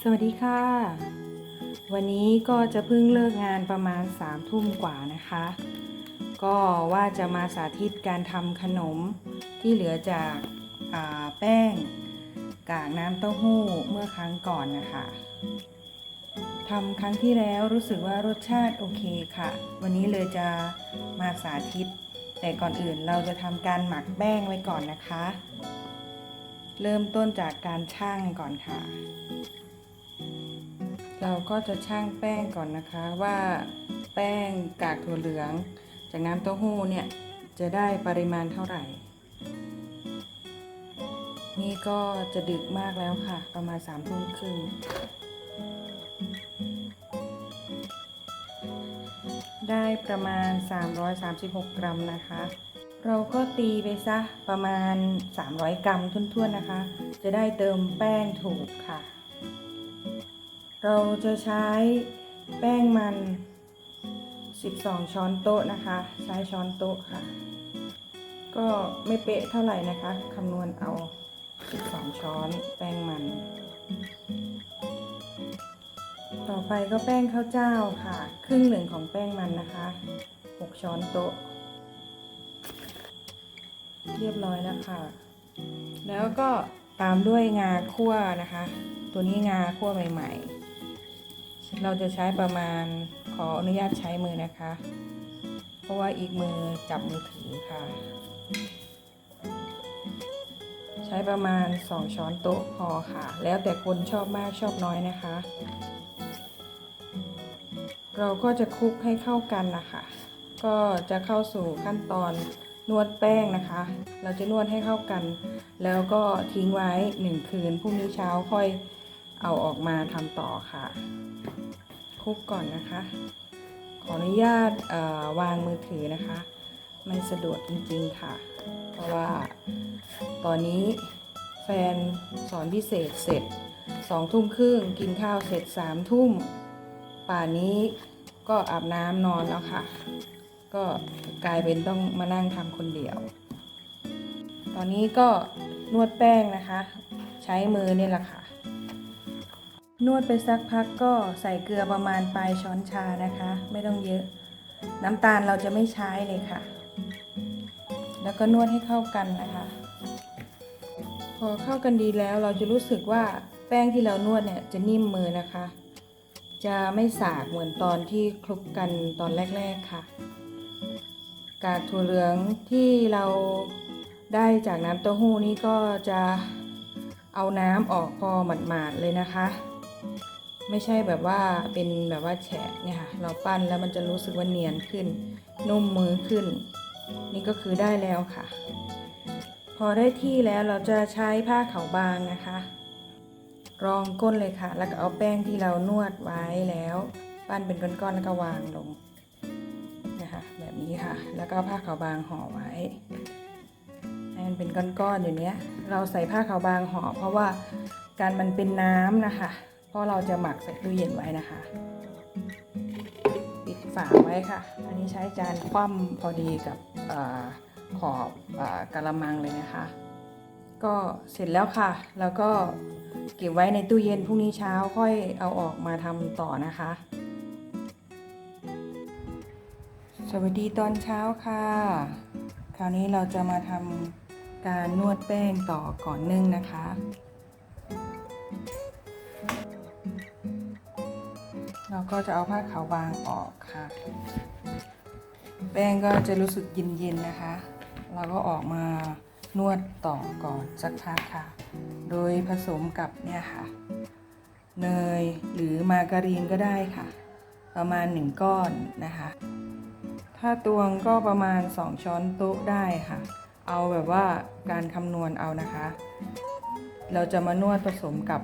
สวัสดีค่ะ วันนี้ก็จะเพิ่งเลิกงานประมาณ3ามทุ่มกว่านะคะ ก็ว่าจะมาสาธิตการทำขนมที่เหลือจากาแป้งกากน้ำเต้าหู้เมื่อครั้งก่อนนะคะทำครั้งที่แล้วรู้สึกว่ารสชาติโอเคค่ะ วันนี้เลยจะมาสาธิต แต่ก่อนอื่นเราจะทำการหมักแป้งไว้ก่อนนะคะ เริ่มต้นจากการช่างก่อนค่ะ เราก็จะช่างแป้งก่อนนะคะว่าแป้งกากถั่วเหลือง จากน้ำเต้าหู้เนี่ยจะได้ปริมาณเท่าไหร่ นี่ก็จะดึกมากแล้วค่ะ ประมาณสามทุ่มครึ่งได้ประมาณ 336 กรัมนะคะ เราก็ตีไปซะประมาณ 300 กรัมทุ่นๆนะคะ จะได้เติมแป้งถูกค่ะ เราจะใช้แป้งมัน 12 ช้อนโต๊ะนะคะ ใช้ช้อนโต๊ะค่ะ ก็ไม่เป๊ะเท่าไหร่นะคะคำนวณเอา 12 ช้อนแป้งมัน ต่อไปก็แป้งข้าวเจ้าค่ะ ครึ่งหนึ่งของแป้งมันนะคะ 6 ช้อนโต๊ะ เรียบร้อยแล้วค่ะ แล้วก็ตามด้วยงาคั่วนะคะ ตัวนี้งาคั่วใหม่ ๆ เราจะใช้ประมาณขออนุญาตใช้มือนะคะ เพราะว่าอีกมือจับมือถือค่ะ ใช้ประมาณ 2 ช้อนโต๊ะพอค่ะ แล้วแต่คนชอบมากชอบน้อยนะคะ เราก็จะคลุกให้เข้ากันนะคะ ก็จะเข้าสู่ขั้นตอน นวดแป้งนะคะ เราจะนวดให้เข้ากัน แล้วก็ทิ้งไว้หนึ่งคืนพรุ่งนี้เช้าค่อยเอาออกมาทำต่อค่ะคลุกก่อนนะคะ ขออนุญาตวางมือถือนะคะไม่สะดวกจริงๆค่ะ เพราะว่าตอนนี้แฟนสอนพิเศษเสร็จสองทุ่มครึ่งกินข้าวเสร็จสามทุ่ม ป่านนี้ก็อาบน้ำนอนแล้วค่ะ ก็กลายเป็นต้องมานั่งทำคนเดียว ตอนนี้ก็นวดแป้งนะคะ ใช้มือนี่แหละค่ะ นวดไปสักพักก็ใส่เกลือประมาณปลายช้อนชานะคะ ไม่ต้องเยอะ น้ำตาลเราจะไม่ใช้เลยค่ะ แล้วก็นวดให้เข้ากันนะคะ พอเข้ากันดีแล้วเราจะรู้สึกว่าแป้งที่เรานวดเนี่ยจะนิ่มมือนะคะ จะไม่สากเหมือนตอนที่คลุกกันตอนแรก ๆค่ะ กากถั่วเหลืองที่เราได้จากน้ำเต้าหู้นี่ก็จะเอาน้ำออกพอหมาดๆเลยนะคะ ไม่ใช่แบบว่าเป็นแบบว่าแฉะเนี่ยค่ะเราปั้นแล้วมันจะรู้สึกว่าเนียนขึ้น นุ่มมือขึ้น นี่ก็คือได้แล้วค่ะ พอได้ที่แล้วเราจะใช้ผ้าขาวบางนะคะ รองก้นเลยค่ะ แล้วก็เอาแป้งที่เรานวดไว้แล้ว ปั้นเป็นก้อนๆแล้วก็วางลง นี้ค่ะ แล้วก็ผ้าขาวบางห่อไว้ให้มันเป็นก้อนๆอยู่เนี้ย เราใส่ผ้าขาวบางห่อเพราะว่าการมันเป็นน้ำนะคะเพราะเราจะหมักใส่ตู้เย็นไว้นะคะ ปิดฝาไว้ค่ะ อันนี้ใช้จานคว่ำพอดีกับอขอบอกระมังเลยนะคะ ก็เสร็จแล้วค่ะ แล้วก็เก็บไว้ในตู้เย็นพรุ่งนี้เช้าค่อยเอาออกมาทำต่อนะคะ สวัสดีตอนเช้าค่ะ คราวนี้เราจะมาทำการนวดแป้งต่อก่อนนึ่งนะคะ เราก็จะเอาผ้าขาวบางออกค่ะ แป้งก็จะรู้สึกเย็นๆนะคะ เราก็ออกมานวดต่อก่อนสักพักค่ะ โดยผสมกับเนี่ยค่ะ เนยหรือมาการีนก็ได้ค่ะ ประมาณหนึ่งก้อนนะคะ ถ้าตวงก็ประมาณ 2 ช้อนโต๊ะได้ค่ะ เอาแบบว่าการคำนวณเอานะคะ เราจะมานวดผสมกับ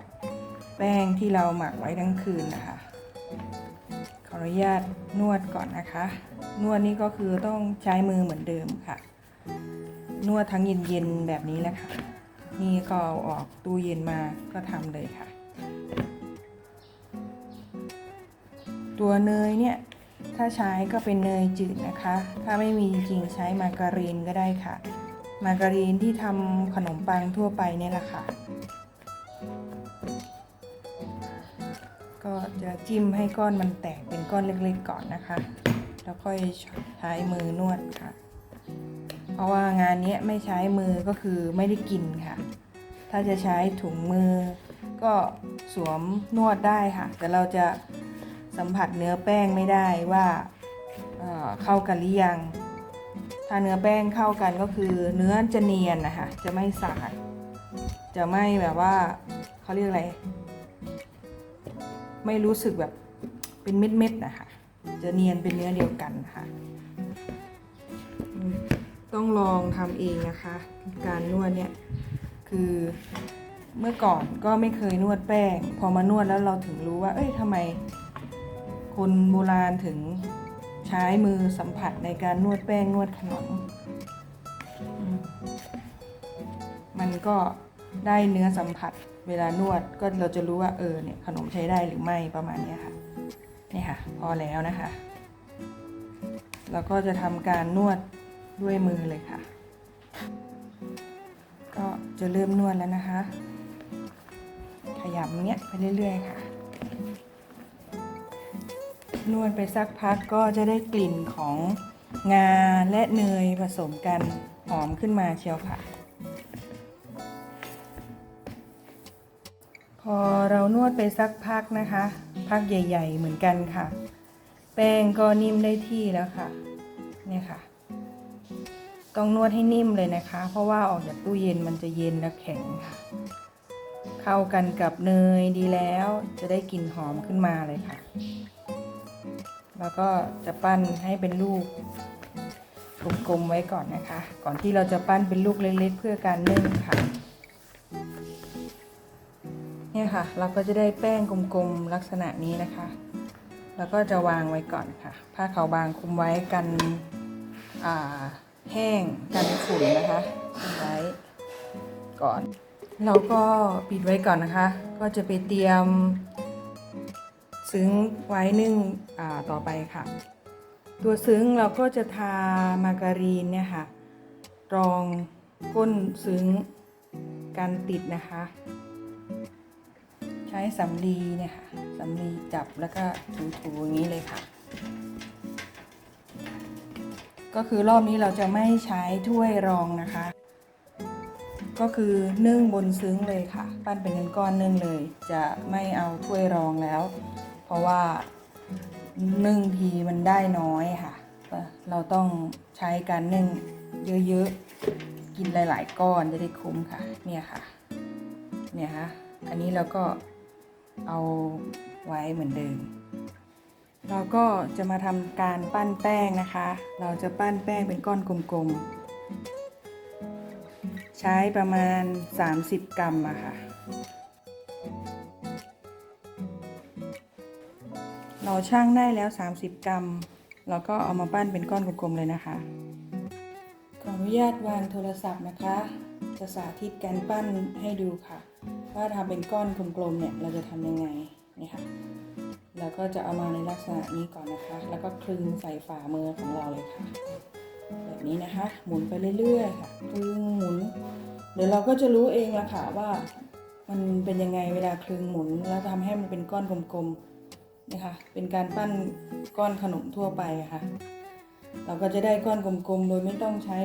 แป้งที่เราหมักไว้ทั้งคืนนะคะ ขออนุญาตนวดก่อนนะคะ นวดนี่ก็คือต้องใช้มือเหมือนเดิมค่ะ นวดทั้งเย็นๆแบบนี้แหละค่ะ นี่ก็เอาออกตู้เย็นมาก็ทำเลยค่ะ ตัวเนยเนี่ย ถ้าใช้ก็เป็นเนยจืดนะคะ ถ้าไม่มีจริงใช้มาการีนก็ได้ค่ะ มาการีนที่ทำขนมปังทั่วไปเนี่ยแหละค่ะ ก็จะจิ้มให้ก้อนมันแตกเป็นก้อนเล็กๆก่อนนะคะ แล้วค่อยใช้มือนวดค่ะ เพราะว่างานนี้ไม่ใช้มือก็คือไม่ได้กินค่ะ ถ้าจะใช้ถุงมือก็สวมนวดได้ค่ะ แต่เราจะ สัมผัสเนื้อแป้งไม่ได้ว่าเเข้ากันหรือยัง ถ้าเนื้อแป้งเข้ากันก็คือเนื้อจะเนียนนะคะ จะไม่สาด จะไม่แบบว่าเขาเรียกอะไร ไม่รู้สึกแบบเป็นเม็ดๆนะคะ จะเนียนเป็นเนื้อเดียวกันค่ะ ต้องลองทำเองนะคะ การนวดเนี่ยคือเมื่อก่อนก็ไม่เคยนวดแป้ง พอมานวดแล้วเราถึงรู้ว่า เอ้ยทำไม คนโบราณถึงใช้มือสัมผัสในการนวดแป้งนวดขนม มันก็ได้เนื้อสัมผัสเวลานวดก็เราจะรู้ว่าเออเนี่ยขนมใช้ได้หรือไม่ประมาณนี้ค่ะนี่ค่ะ พอแล้วนะคะเราก็จะทำการนวดด้วยมือเลยค่ะ ก็จะเริ่มนวดแล้วนะคะ ขยำเนี้ยไปเรื่อย ๆ ค่ะ นวดไปสักพักก็จะได้กลิ่นของงาและเนยผสมกันหอมขึ้นมาเชียวค่ะ พอเรานวดไปสักพักนะคะ พักใหญ่ ๆ เหมือนกันค่ะ แป้งก็นิ่มได้ที่แล้วค่ะ เนี่ยค่ะ ต้องนวดให้นิ่มเลยนะคะ เพราะว่าออกจากตู้เย็นมันจะเย็นและแข็งค่ะ เข้ากันกับเนยดีแล้ว จะได้กลิ่นหอมขึ้นมาเลยค่ะ แล้วก็จะปั้นให้เป็นลูกกลมๆไว้ก่อนนะคะ ก่อนที่เราจะปั้นเป็นลูกเล็กๆ เพื่อการนึ่งค่ะ เนี่ยค่ะ เราก็จะได้แป้งกลมๆลักษณะนี้นะคะ แล้วก็จะวางไว้ก่อนค่ะ ผ้าขาวบางคุมไว้กันแห้งกันฝุ่นนะคะไว้ก่อน เราก็ปิดไว้ก่อนนะคะ ก็จะไปเตรียม ซึ้งไว้นึ่งต่อไปค่ะ ตัวซึ้งเราก็จะทามาการีนเนี่ยค่ะ รองก้นซึ้งกันติดนะคะ ใช้สำลีเนี่ยค่ะสำลีจับแล้วก็ถูๆอย่างนี้เลยค่ะ ก็คือรอบนี้เราจะไม่ใช้ถ้วยรองนะคะ ก็คือนึ่งบนซึ้งเลยค่ะ ปั้นเป็นก้อนนึ่งเลย จะไม่เอาถ้วยรองแล้ว เพราะว่านึ่งทีมันได้น้อยค่ะ เราต้องใช้การนึ่งเยอะๆ กินหลาย ๆ ก้อนจะได้คุ้มค่ะ เนี่ยค่ะ เนี่ยค่ะ อันนี้เราก็เอาไว้เหมือนเดิม เราก็จะมาทำการปั้นแป้งนะคะ เราจะปั้นแป้งเป็นก้อนกลมๆ ใช้ประมาณ 30 กรัมอะค่ะ เราช่างได้แล้ว 30 กรัมเราก็เอามาปั้นเป็นก้อนกลมๆเลยนะคะ ขออนุญาตวางโทรศัพท์นะคะ จะสาธิตการปั้นให้ดูค่ะ ว่าทำเป็นก้อนกลมๆเนี่ยเราจะทำยังไงนี่ค่ะเราก็จะเอามาในลักษณะนี้ก่อนนะคะ แล้วก็คลึงใส่ฝ่ามือของเราเลยค่ะ แบบนี้นะคะ หมุนไปเรื่อยๆค่ะคลึงหมุน เดี๋ยวเราก็จะรู้เองละค่ะว่า มันเป็นยังไงเวลาคลึงหมุนแล้วทำให้มันเป็นก้อนกลมๆ นะคะเป็นการปั้นก้อนขนมทั่วไปะค่ะ เราก็จะได้ก้อนกลมๆ โดยไม่ต้องใช้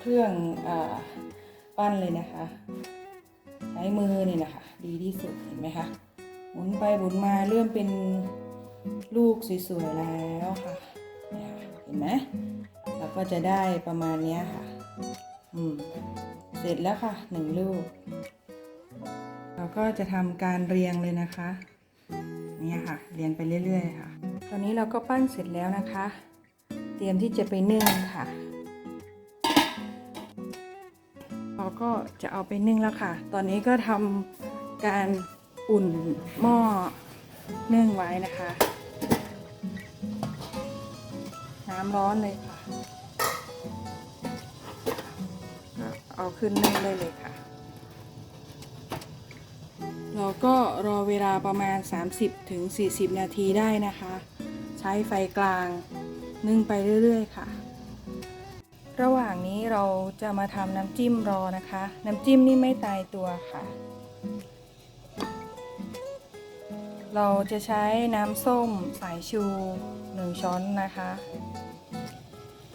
เครื่องอปั้นเลยนะคะ ใช้มือนี่นะคะ ดีที่สุดเห็นไหมคะหมุนไปหมุนมาเริ่มเป็นลูกสวยๆแล้วค่ะเห็นไหมเราก็จะได้ประมาณนี้ค่ะ อืม เสร็จแล้วค่ะหนึ่งลูก เราก็จะทำการเรียงเลยนะคะ เนี่ยค่ะ เรียงไปเรื่อยๆค่ะ ตอนนี้เราก็ปั้นเสร็จแล้วนะคะ เตรียมที่จะไปนึ่งค่ะ เราก็จะเอาไปนึ่งแล้วค่ะ ตอนนี้ก็ทำการอุ่นหม้อนึ่งไว้นะคะ น้ำร้อนเลยค่ะ เอาขึ้นนึ่งได้เลยค่ะ เราก็รอเวลาประมาณ 30-40ถึงนาทีได้นะคะ ใช้ไฟกลางนึ่งไปเรื่อยๆค่ะ ระหว่างนี้เราจะมาทำน้ำจิ้มรอนะคะ น้ำจิ้มนี่ไม่ตายตัวค่ะ เราจะใช้น้ำส้มสายชู 1 ช้อนนะคะ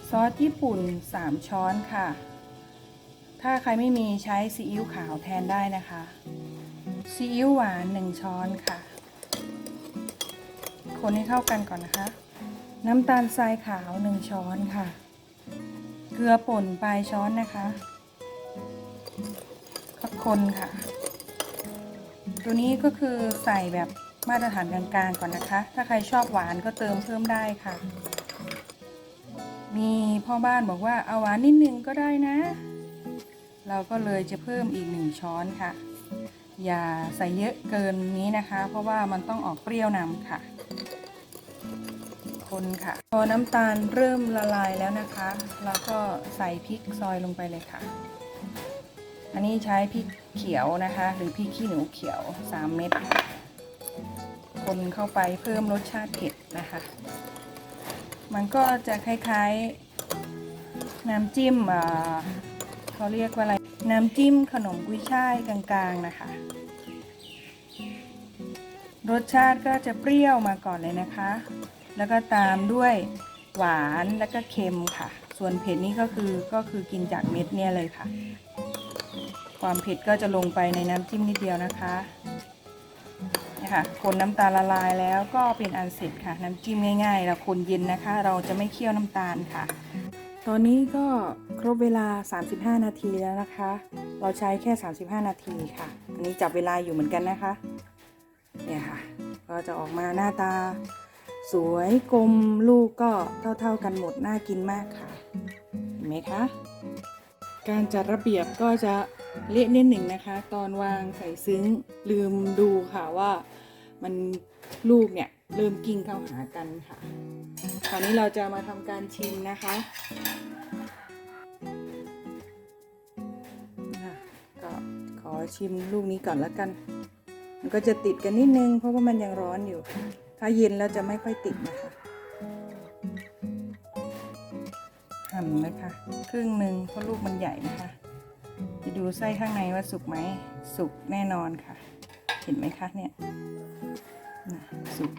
ซอสญี่ปุ่น 3 ช้อนค่ะ ถ้าใครไม่มีใช้ซีอิ๊วขาวแทนได้นะคะ ซีอิ๊วหวาน1ช้อนค่ะ คนให้เข้ากันก่อนนะคะ น้ำตาลทรายขาว1ช้อนค่ะ เกลือป่นปลายช้อนนะคะคนค่ะ ตัวนี้ก็คือใส่แบบมาตรฐานกลางๆก่อนนะคะ ถ้าใครชอบหวานก็เติมเพิ่มได้ค่ะ มีพ่อบ้านบอกว่าเอาหวานนิดนึงก็ได้นะ เราก็เลยจะเพิ่มอีกหนึ่งช้อนค่ะ อย่าใส่เยอะเกินนี้นะคะ เพราะว่ามันต้องออกเปรี้ยวนำค่ะ คนค่ะ พอน้ำตาลเริ่มละลายแล้วนะคะ เราก็ใส่พริกซอยลงไปเลยค่ะ อันนี้ใช้พริกเขียวนะคะ หรือพริกขี้หนูเขียว 3 เม็ดคนเข้าไปเพิ่มรสชาติเผ็ดนะคะ มันก็จะคล้ายๆน้ำจิ้มเขาเรียกว่าอะไร น้ำจิ้มขนมกุ้ยช่ายกลางๆนะคะ รสชาติก็จะเปรี้ยวมาก่อนเลยนะคะ แล้วก็ตามด้วยหวานแล้วก็เค็มค่ะ ส่วนเผ็ดนี่ก็คือก็คือกินจากเม็ดเนี่ยเลยค่ะ ความเผ็ดก็จะลงไปในน้ำจิ้มนิดเดียวนะคะนี่ค่ะคนน้ำตาลละลายแล้วก็เป็นอันเสร็จค่ะ น้ำจิ้มง่ายๆเราคนเย็นนะคะ เราจะไม่เคี่ยวน้ำตาลค่ะ ตอนนี้ก็ครบเวลา 35 นาทีแล้วนะคะ เราใช้แค่ 35 นาทีค่ะ อันนี้จับเวลาอยู่เหมือนกันนะคะ เนี่ยค่ะ ก็จะออกมาหน้าตา สวยกลมลูกก็เท่าๆกันหมด น่ากินมากค่ะ เห็นไหมคะ การจัดระเบียบก็จะเละนิดหนึ่งนะคะ ตอนวางใส่ซึ้งลืมดูค่ะว่ามันลูกเนี่ยเริ่มกิ้งเข้าหากันค่ะ คราวนี้เราจะมาทำการชิมนะคะอะก็ขอชิมลูกนี้ก่อนแล้วกัน มันก็จะติดกันนิดนึง เพราะว่ามันยังร้อนอยู่ ถ้าเย็นแล้วจะไม่ค่อยติดนะคะหั่นเลยค่ะครึ่งหนึ่งเพราะลูกมันใหญ่นะคะ จะดูไส้ข้างในว่าสุกไหมสุกแน่นอนค่ะ เห็นไหมคะเนี่ยนะสุก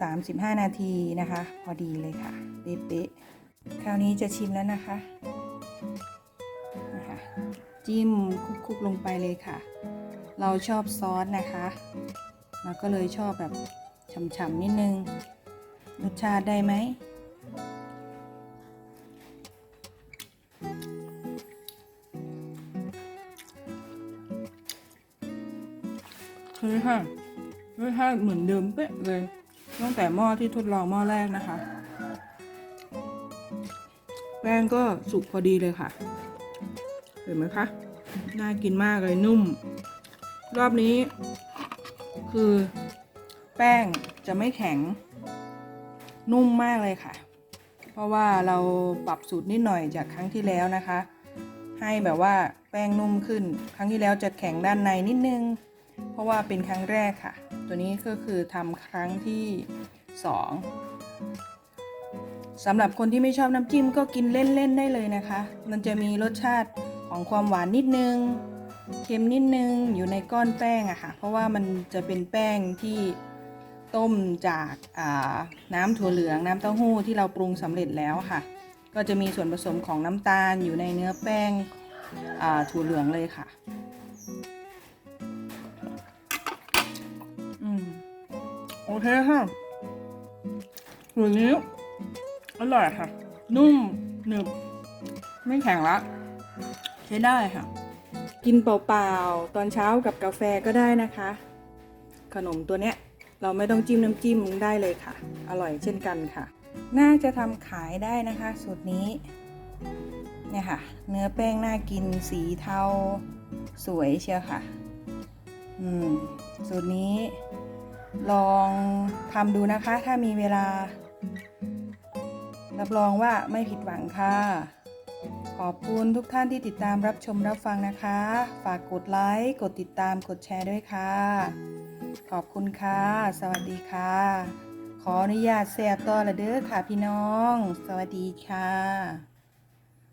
35 นาทีนะคะ พอดีเลยค่ะเป๊ะๆคราวนี้จะชิมแล้วนะคะนะคะ จิ้มคุกๆลงไปเลยค่ะ เราชอบซอสนะคะเราก็เลยชอบแบบฉ่ำๆนิดนึงรสชาติได้ไหมคือค่ะรสชาติเหมือนเดิมเป๊ะเลย ตั้งแต่หม้อที่ทดลองหม้อแรกนะคะ แป้งก็สุกพอดีเลยค่ะ เห็นไหมคะ น่ากินมากเลยนุ่ม รอบนี้ คือ แป้งจะไม่แข็ง นุ่มมากเลยค่ะ เพราะว่าเราปรับสูตรนิดหน่อยจากครั้งที่แล้วนะคะ ให้แบบว่าแป้งนุ่มขึ้น ครั้งที่แล้วจะแข็งด้านในนิดนึง เพราะว่าเป็นครั้งแรกค่ะ ตัวนี้ก็คือทำครั้งที่สองสำหรับคนที่ไม่ชอบน้ำจิ้มก็กินเล่น ๆ ได้เลยนะคะ มันจะมีรสชาติของความหวานนิดนึง เค็มนิดนึงอยู่ในก้อนแป้งอะค่ะ เพราะว่ามันจะเป็นแป้งที่ต้มจากาน้ำถั่วเหลืองน้ำเต้าหู้ที่เราปรุงสำเร็จแล้วค่ะ ก็จะมีส่วนผสมของน้ำตาลอยู่ในเนื้อแป้งถั่วเหลืองเลยค่ะ เคค่ะส่วนนี้อร่อยค่ะ นุ่มหนึบไม่แข็งละใช้ได้ค่ะ กินเปล่าๆ ตอนเช้ากับกาแฟก็ได้นะคะ ขนมตัวเนี้ยเราไม่ต้องจิ้มน้ำจิ้มได้เลยค่ะ อร่อยเช่นกันค่ะ น่าจะทำขายได้นะคะ สูตรนี้เนี่ยค่ะ เนื้อแป้งน่ากินสีเทาสวยเชียวค่ะ อืม สูตรนี้ ลองทำดูนะคะ ถ้ามีเวลา รับรองว่าไม่ผิดหวังค่ะ ขอบคุณทุกท่านที่ติดตามรับชมรับฟังนะคะ ฝากกดไลค์กดติดตามกดแชร์ด้วยค่ะ ขอบคุณค่ะ สวัสดีค่ะ ขออนุญาตแสบต่อละเด้อค่ะพี่น้อง สวัสดีค่ะ